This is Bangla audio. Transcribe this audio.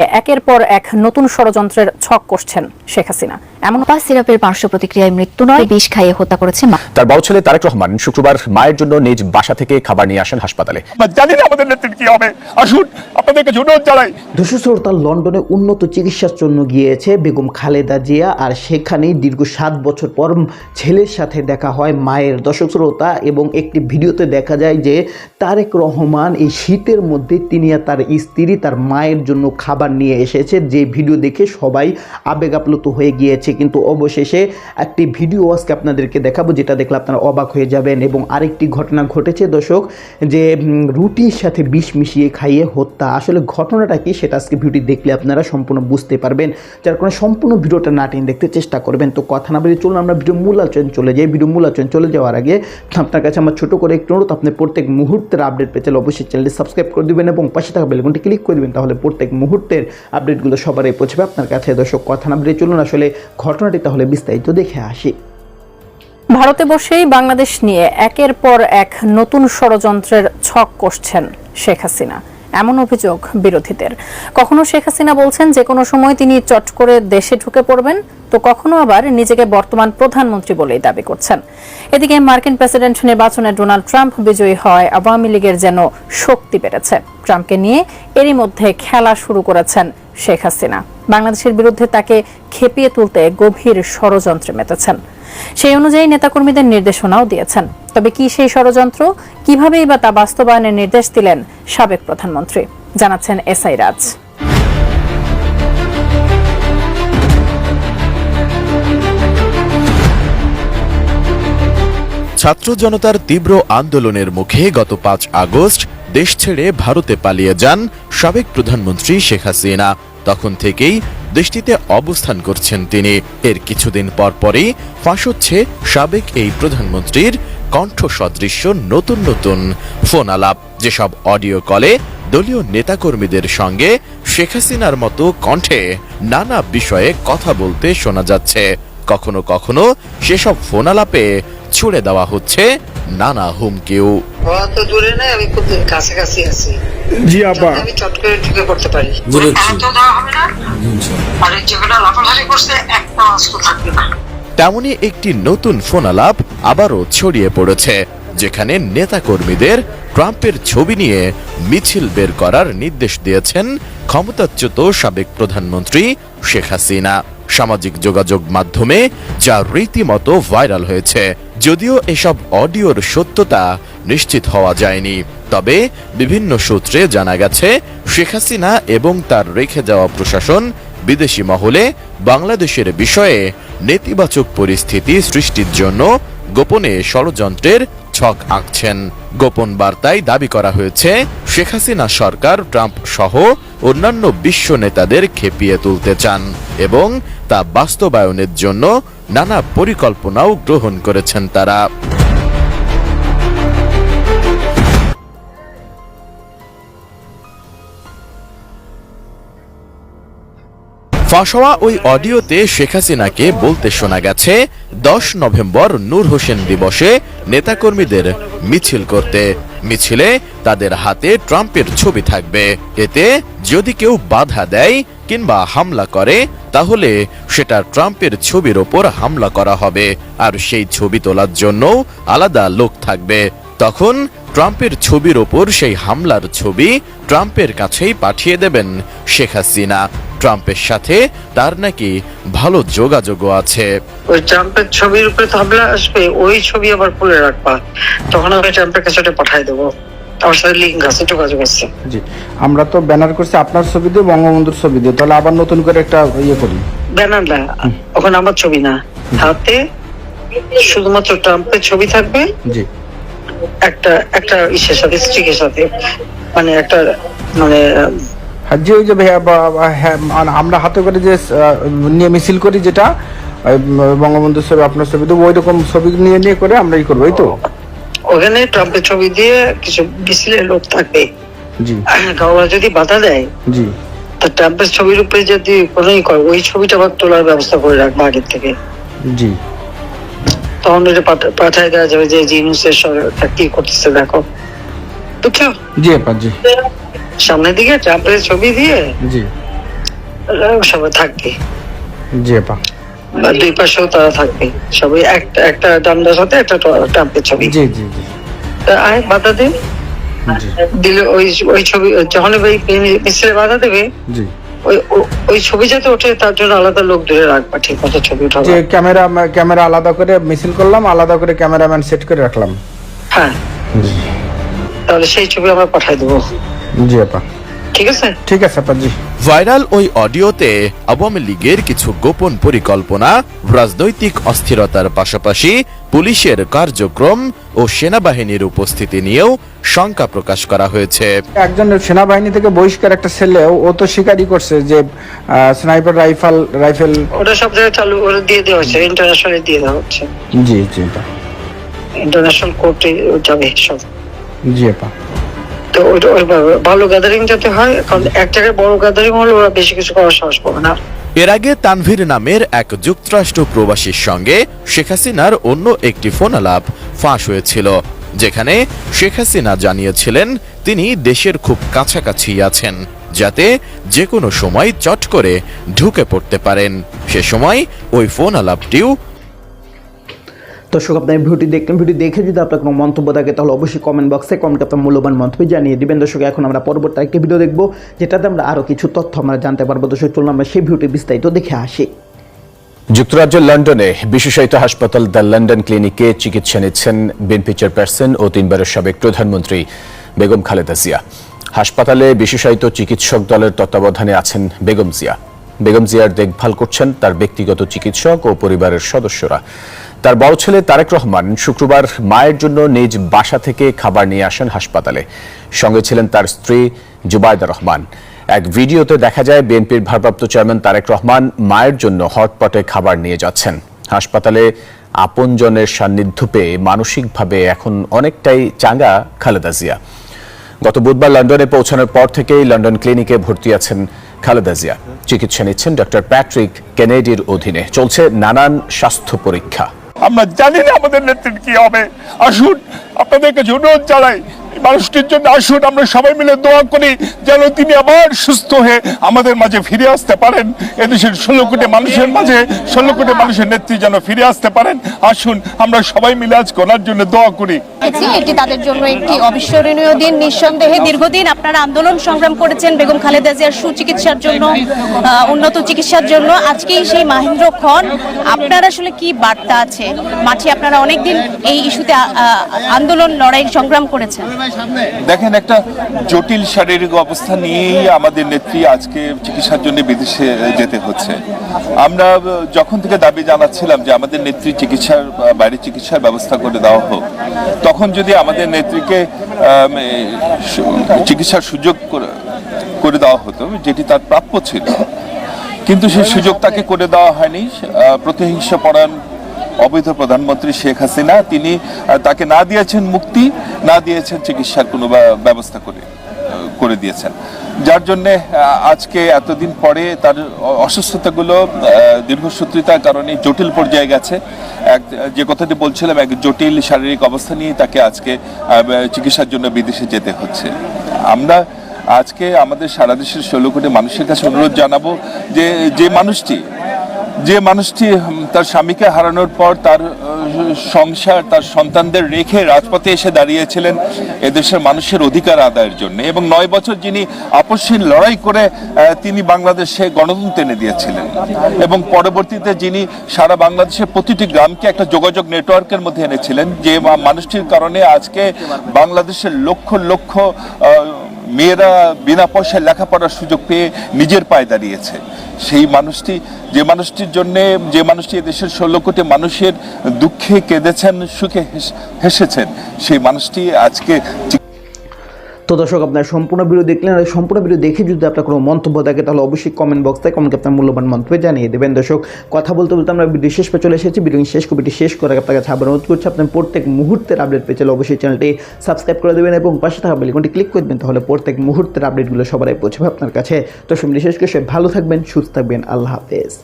একের পর এক নতুন ষড়যন্ত্রের ছক কষছেন শেখ হাসিনা। এমন পা সিরাপের পার্শ্ব প্রতিক্রিয়ায় মৃত্যু নয় বিষ খাইয়ে হত্যা করেছে মা। তার বড় ছেলে তারেক রহমান শুক্রবার মায়ের জন্য নিজ বাসা থেকে খাবার নিয়ে আসেন হাসপাতালে। জানি না আমাদের নেত্রীর কি হবে। আসুন আপনাদের কাছে অনুরোধ জানাই। দর্শক শ্রোতা লন্ডনে উন্নত চিকিৎসার জন্য গিয়েছে বেগম খালেদা জিয়া আর সেখানেই দীর্ঘ সাত বছর পর ছেলের সাথে দেখা হয় মায়ের। দর্শক শ্রোতা এবং একটি ভিডিওতে দেখা যায় যে তারেক রহমান এই শীতের মধ্যে তিনি আর তার স্ত্রী তার মায়ের জন্য খাবার নিয়ে এসেছে। যে ভিডিও দেখে সবাই আবেগ আপ্লুত হয়ে গিয়েছে। কিন্তু অবশেষে একটি ভিডিও আজকে আপনাদেরকে দেখাবো, যেটা দেখলে আপনারা অবাক হয়ে যাবেন। এবং আরেকটি ঘটনা ঘটেছে, দর্শক, যে রুটির সাথে বিষ মিশিয়ে খাইয়ে হত্যা। আসলে ঘটনাটা কি সেটা আজকে ভিডিও দেখলে আপনারা সম্পূর্ণ বুঝতে পারবেন। যার কারণে সম্পূর্ণ ভিডিওটা না টেনে দেখতে চেষ্টা করবেন। তো কথা না বলে চলুন, আমরা ভিডিও মূল আলোচনা চলে যাই। ভিডিও মূল আলোচনা চলে যাওয়ার আগে আপনার কাছে আমার ছোট করে একটু অনুরোধ, আপনি প্রত্যেক মুহূর্তের আপডেট পেতে চাইলে অবশ্যই চ্যানেলটি সাবস্ক্রাইব করে দিবেন এবং পাশে থাকা বেলগুনটি ক্লিক করে দিবেন, তাহলে প্রত্যেক মুহূর্তের আপডেটগুলো সবারই পৌঁছবে আপনার কাছে। দর্শক, কথা না বলে চলুন, আসলে ঘটনাটি তাহলে বিস্তারিত দেখে আসি। ভারতে বসেই বাংলাদেশ নিয়ে একের পর এক নতুন ষড়যন্ত্রের ছক কষছেন শেখ হাসিনা। এমন অভিযোগ বিরোধীদের। কখনো শেখ হাসিনা বলছেন যে কোনো সময় তিনি চট করে দেশে ঢুকে পড়বেন, তো কখনো আবার নিজেকে বর্তমান প্রধানমন্ত্রী বলেই দাবি করছেন। এদিকে মার্কিন প্রেসিডেন্ট নির্বাচনে ডোনাল্ড ট্রাম্প বিজয়ী হয় আওয়ামী লীগের যেন শক্তি বেড়েছে। ট্রাম্পকে নিয়ে এরই মধ্যে খেলা শুরু করেছেন শেখ হাসিনা। বাংলাদেশের বিরুদ্ধে তাকে খেপিয়ে তুলতে গভীর ষড়যন্ত্রে মেতেছেন। সেই অনুযায়ী নেতাকর্মীদের নির্দেশনাও দিয়েছেন। তবে কি সেই ষড়যন্ত্র? কিভাবেই বা তা বাস্তবায়নের নির্দেশ দিলেন সাবেক প্রধানমন্ত্রী? জানাচ্ছেন এসআই রাজ। ছাত্র জনতার তীব্র আন্দোলনের মুখে গত পাঁচ আগস্ট দেশ ছেড়ে ভারতে পালিয়ে যান সাবেক প্রধানমন্ত্রী শেখ হাসিনা। তখন থেকেই দেশটিতে অবস্থান করছেন তিনি। এর কিছুদিন পর পরই ফাঁস হচ্ছে সাবেক এই প্রধানমন্ত্রীর কণ্ঠ সদৃশ্য নতুন নতুন ফোন আলাপ যেসব অডিও কলে দলীয় নেতাকর্মীদের সঙ্গে শেখ হাসিনার মতো কণ্ঠে নানা বিষয়ে কথা বলতে শোনা যাচ্ছে। কখনো কখনো সেসব ফোন আলাপে ছুড়ে দেওয়া হচ্ছে নানা হুমকিও। অত দূরে নাই আমি খুব কাছাকাছি আছি। জি আপা আমি চট করে ঢুকে পড়তে পারি। এত দেওয়া হবে না? আর যেগুলো লাফালাফি করছে একটা অস্ত্র থাকবে না। তেমনই একটি নতুন ফোন আলাপ আবারও ছড়িয়ে পড়েছে যেখানে নেতাকর্মীদের ট্রাম্পের ছবি নিয়ে মিছিল বের করার নির্দেশ দিয়েছেন ক্ষমতাচ্যুত সাবেক প্রধানমন্ত্রী শেখ হাসিনা। সামাজিক যোগাযোগ মাধ্যমে যা রীতিমতো ভাইরাল হয়েছে যদিও এসব অডিওর সত্যতা নিশ্চিত হওয়া যায়নি, তবে বিভিন্ন সূত্রে জানা গেছে, শেখ হাসিনা এবং তার রেখে যাওয়া প্রশাসন বিদেশি মহলে বাংলাদেশের বিষয়ে নেতিবাচক পরিস্থিতি সৃষ্টির জন্য গোপনে ষড়যন্ত্রের ছক আঁকছেন। গোপন বার্তায় দাবি করা হয়েছে, শেখ হাসিনা সরকার, ট্রাম্প সহ অন্যান্য বিশ্ব নেতাদের খেপিয়ে তুলতে চান এবং তা বাস্তবায়নের জন্য নানা পরিকল্পনাও গ্রহণ করেছেন তারা। ফাঁস হওয়া ওই অডিওতে শেখ হাসিনাকে বলতে শোনা গেছে, দশ নভেম্বর নূর হোসেন দিবসে নেতাকর্মীদের মিছিল করতে। মিছিলে তাদের হাতে ট্রাম্পের ছবি থাকবে। এতে যদি কেউ বাধা দেয় কিংবা হামলা করে, তাহলে সেটা ট্রাম্পের ছবির ওপর হামলা করা হবে। আর সেই ছবি তোলার জন্য আলাদা লোক থাকবে। তখন ট্রাম্পের ছবির ওপর সেই হামলার ছবি ট্রাম্পের কাছেই পাঠিয়ে দেবেন শেখ হাসিনা। ট্রাম্পের সাথে তার নাকি ভালো যোগাযোগও আছে। ওই ট্রাম্পের ছবির উপরে হামলা আসবে, ওই ছবি আবার খুলে রাখবা। তখন আমি ট্রাম্পের কাছে পাঠাই দেবো। আমার সাথে লিঙ্ক আছে যোগাযোগ আছে। জি আমরা তো ব্যানার করছি আপনার ছবি দিয়ে বঙ্গবন্ধুর ছবি দিয়ে। তাহলে আবার নতুন করে একটা ইয়ে করি। ব্যানার না ওখানে আমার ছবি না। হাতে শুধুমাত্র ট্রাম্পের ছবি থাকবে। জি। একটা একটা ইসের সাথে স্টিকের সাথে। মানে একটা মানে আর যে ওই যে হ্যাঁ, মানে আমরা হাতে করে যে নিয়ে মিছিল করি যেটা বঙ্গবন্ধুর ছবি আপনার ছবি দেবো ওই রকম ছবি নিয়ে নিয়ে করে আমরা ই করব এই তো? ওখানে ট্রাম্পের ছবি দিয়ে কিছু মিছিলের লোক থাকবে। যদি বাধা দেয় তা ট্রাম্পের ছবির উপরে যদি করে ওই ছবিটা আবার তোলার ব্যবস্থা করে রাখব আগের থেকে। জি। তখন পাঠা- পাঠায় দেওয়া যাবে যে জিনিসের কি করতেছে দেখো। বুঝছ? জি আপা জি। সামনের দিকে ট্রাম্পের ছবি দিয়ে জি। সবাই থাকবে। জি আপা। দুই পাশেও তারা থাকবে। সবাই একটা একটা ডান্ডার সাথে একটা ট্রাম্পের ছবি। জি জি জি। তা আয় বাধা দিন। দিলে ওই ওই ছবি যখন ওই মিছিলে বাধা দেবে জি। ওই ছবি যাতে ওঠে তার জন্য আলাদা লোক ধরে রাখবা ঠিক মতো ছবি উঠাবা। যে ক্যামেরা ক্যামেরা আলাদা করে মিছিল করলাম আলাদা করে ক্যামেরাম্যান সেট করে রাখলাম। হ্যাঁ। তাহলে সেই ছবি আমরা পাঠাই দেবো। জি আপা। ঠিক আছে? ঠিক ভাইরাল ওই অডিওতে আওয়ামী লীগের কিছু গোপন পরিকল্পনা রাজনৈতিক অস্থিরতার পাশাপাশি পুলিশের কার্যক্রম ও সেনাবাহিনীর উপস্থিতি নিয়েও শঙ্কা প্রকাশ করা হয়েছে। একজন সেনাবাহিনী থেকে বহিষ্কার একটা ছেলে ও তো স্বীকারই করছে যে স্নাইপার রাইফেল রাইফেল ওটা সব জায়গায় চালু করে দিয়ে দেওয়া হচ্ছে ইন্টারন্যাশনালে দিয়ে দেওয়া হচ্ছে। জি জি ইন্টারন্যাশনাল কোর্টে যাবে সব। জি আপা। তো ওইটা ভালো গ্যাদারিং যাতে হয়, কারণ এক জায়গায় বড় গ্যাদারিং হলে ওরা বেশি কিছু করার সাহস পাবে না। এর আগে তানভীর নামের এক যুক্তরাষ্ট্র প্রবাসীর সঙ্গে শেখ হাসিনার অন্য একটি ফোনালাপ ফাঁস হয়েছিল, যেখানে শেখ হাসিনা জানিয়েছিলেন তিনি দেশের খুব কাছাকাছি আছেন, যাতে যে কোনো সময় চট করে ঢুকে পড়তে পারেন। সে সময় ওই ফোন আলাপটিও দর্শক, আপনার ভিডিওটি দেখলেন। ভিডিও দেখে যদি আপনার কোনো মন্তব্য থাকে, তাহলে অবশ্যই কমেন্ট বক্সে কমেন্ট আপনার মূল্যবান মন্তব্য জানিয়ে দিবেন। দর্শক, এখন আমরা পরবর্তী একটি ভিডিও দেখব, যেটাতে আমরা আরও কিছু তথ্য আমরা জানতে পারব। দর্শক, চলুন আমরা সেই ভিডিওটি বিস্তারিত দেখে আসি। যুক্তরাজ্যের লন্ডনে বিশেষায়িত হাসপাতাল দ্য লন্ডন ক্লিনিকে চিকিৎসা নিচ্ছেন বিএনপি চেয়ারপারসন ও তিনবারের সাবেক প্রধানমন্ত্রী বেগম খালেদা জিয়া। হাসপাতালে বিশেষায়িত চিকিৎসক দলের তত্ত্বাবধানে আছেন বেগম জিয়া। বেগম জিয়ার দেখভাল করছেন তার ব্যক্তিগত চিকিৎসক ও পরিবারের সদস্যরা। তার বড় ছেলে তারেক রহমান শুক্রবার মায়ের জন্য নিজ বাসা থেকে খাবার নিয়ে আসেন হাসপাতালে। সঙ্গে ছিলেন তার স্ত্রী জুবায়দা রহমান। এক ভিডিওতে দেখা যায়, বিএনপির ভারপ্রাপ্ত চেয়ারম্যান তারেক রহমান মায়ের জন্য হটপটে খাবার নিয়ে যাচ্ছেন। হাসপাতালে আপনজনের সান্নিধ্য পেয়ে মানসিকভাবে এখন অনেকটাই চাঙ্গা খালেদা জিয়া। গত বুধবার লন্ডনে পৌঁছানোর পর থেকেই লন্ডন ক্লিনিকে ভর্তি আছেন খালেদা জিয়া। চিকিৎসা নিচ্ছেন ডক্টর প্যাট্রিক কেনেডির অধীনে। চলছে নানান স্বাস্থ্য পরীক্ষা। আমরা জানি না আমাদের নেত্রীর কি হবে। আসুন, আপনাদেরকে অনুরোধ জানাই মানুষটির জন্য আসুন, আমরা সবাই মিলে দোয়া করি যেন তিনি আবার সুস্থ হয়ে আমাদের মাঝে ফিরে আসতে পারেন। এদেশের ষোলো কোটি মানুষের মাঝে, ষোলো কোটি মানুষের নেত্রী যেন ফিরে আসতে পারেন। আসুন, আমরা সবাই মিলে আজকে ওনার জন্য দোয়া করি। দেখেছি, এটি তাদের জন্য একটি অবিস্মরণীয় দিন। নিঃসন্দেহে দীর্ঘদিন আপনারা আন্দোলন সংগ্রাম করেছেন বেগম খালেদা জিয়ার সুচিকিৎসার জন্য উন্নত চিকিৎসার জন্য। আজকেই সেই মাহেন্দ্র খন আপনার আসলে কি বার্তা আছে? মাঠে আপনারা অনেকদিন এই ইস্যুতে আন্দোলন, লড়াই, সংগ্রাম করেছেন। দেখেন, একটা জটিল শারীরিক অবস্থা নিয়েই আমাদের নেত্রী আজকে চিকিৎসার জন্য বিদেশে যেতে হচ্ছে। আমরা যখন থেকে দাবি জানাচ্ছিলাম যে আমাদের নেত্রী চিকিৎসার বাইরে চিকিৎসার ব্যবস্থা করে দেওয়া হোক, তখন যদি আমাদের নেত্রীকে চিকিৎসার সুযোগ করে- দেওয়া হতো, যেটি তার প্রাপ্য ছিল। কিন্তু সেই সুযোগ তাকে করে দেওয়া হয়নি। প্রতিহিংসা পরায়ণ অবৈধ প্রধানমন্ত্রী শেখ হাসিনা, তিনি তাকে না দিয়েছেন মুক্তি, না দিয়েছেন চিকিৎসার কোনো ব্যবস্থা করে। করে দিয়েছেন। যার জন্যে আজকে এতদিন পরে তার অসুস্থতাগুলো দীর্ঘসূত্রিতার কারণে জটিল পর্যায়ে গেছে। এক, যে কথাটি বলছিলাম, এক জটিল শারীরিক অবস্থা নিয়ে তাকে আজকে চিকিৎসার জন্য বিদেশে যেতে হচ্ছে। আমরা আজকে আমাদের সারা দেশের ষোলো কোটি মানুষের কাছে অনুরোধ জানাব যে যে মানুষটি যে মানুষটি তার স্বামীকে হারানোর পর তার সংসার, তার সন্তানদের রেখে রাজপথে এসে দাঁড়িয়েছিলেন এদেশের মানুষের অধিকার আদায়ের জন্য এবং নয় বছর যিনি আপসহীন লড়াই করে তিনি বাংলাদেশে গণতন্ত্র এনে দিয়েছিলেন এবং পরবর্তীতে যিনি সারা বাংলাদেশের প্রতিটি গ্রামকে একটা যোগাযোগ নেটওয়ার্কের মধ্যে এনেছিলেন, যে মানুষটির কারণে আজকে বাংলাদেশের লক্ষ লক্ষ মেয়েরা বিনা পয়সায় লেখাপড়ার সুযোগ পেয়ে নিজের পায়ে দাঁড়িয়েছে। সেই মানুষটি, যে মানুষটির জন্যে, যে মানুষটি দেশের ষোলো কোটি মানুষের দুঃখে কেঁদেছেন, সুখে হেসেছেন, সেই মানুষটি আজকে তো দর্শক, আপনার সম্পূর্ণ ভিডিও দেখলেন, আর সম্পূর্ণ ভিডিও দেখে যদি আপনার কোনো মন্তব্য থাকে, তাহলে অবশ্যই কমেন্ট বক্সে কমেন্ট আপনার মূল্যবান মন্তব্য জানিয়ে দেবেন। দর্শক, কথা বলতে বলতে আমরা ভিডিও শেষ পে চলে এসেছি। ভিডিও শেষ কপিটি শেষ করে আপনার কাছে আবার অনুরোধ করছি, আপনার প্রত্যেক মুহূর্তের আপডেট পেয়ে চলে অবশ্যই চ্যানেলটি সাবস্ক্রাইব করে দেবেন এবং পাশে থাকা বেলিকনটি ক্লিক করে দেবেন, তাহলে প্রত্যেক মুহূর্তের আপডেটগুলো সবাই পৌঁছবে আপনার কাছে। তো সব বিশেষ করে ভালো থাকবেন, সুস্থ থাকবেন। আল্লাহ হাফেজ।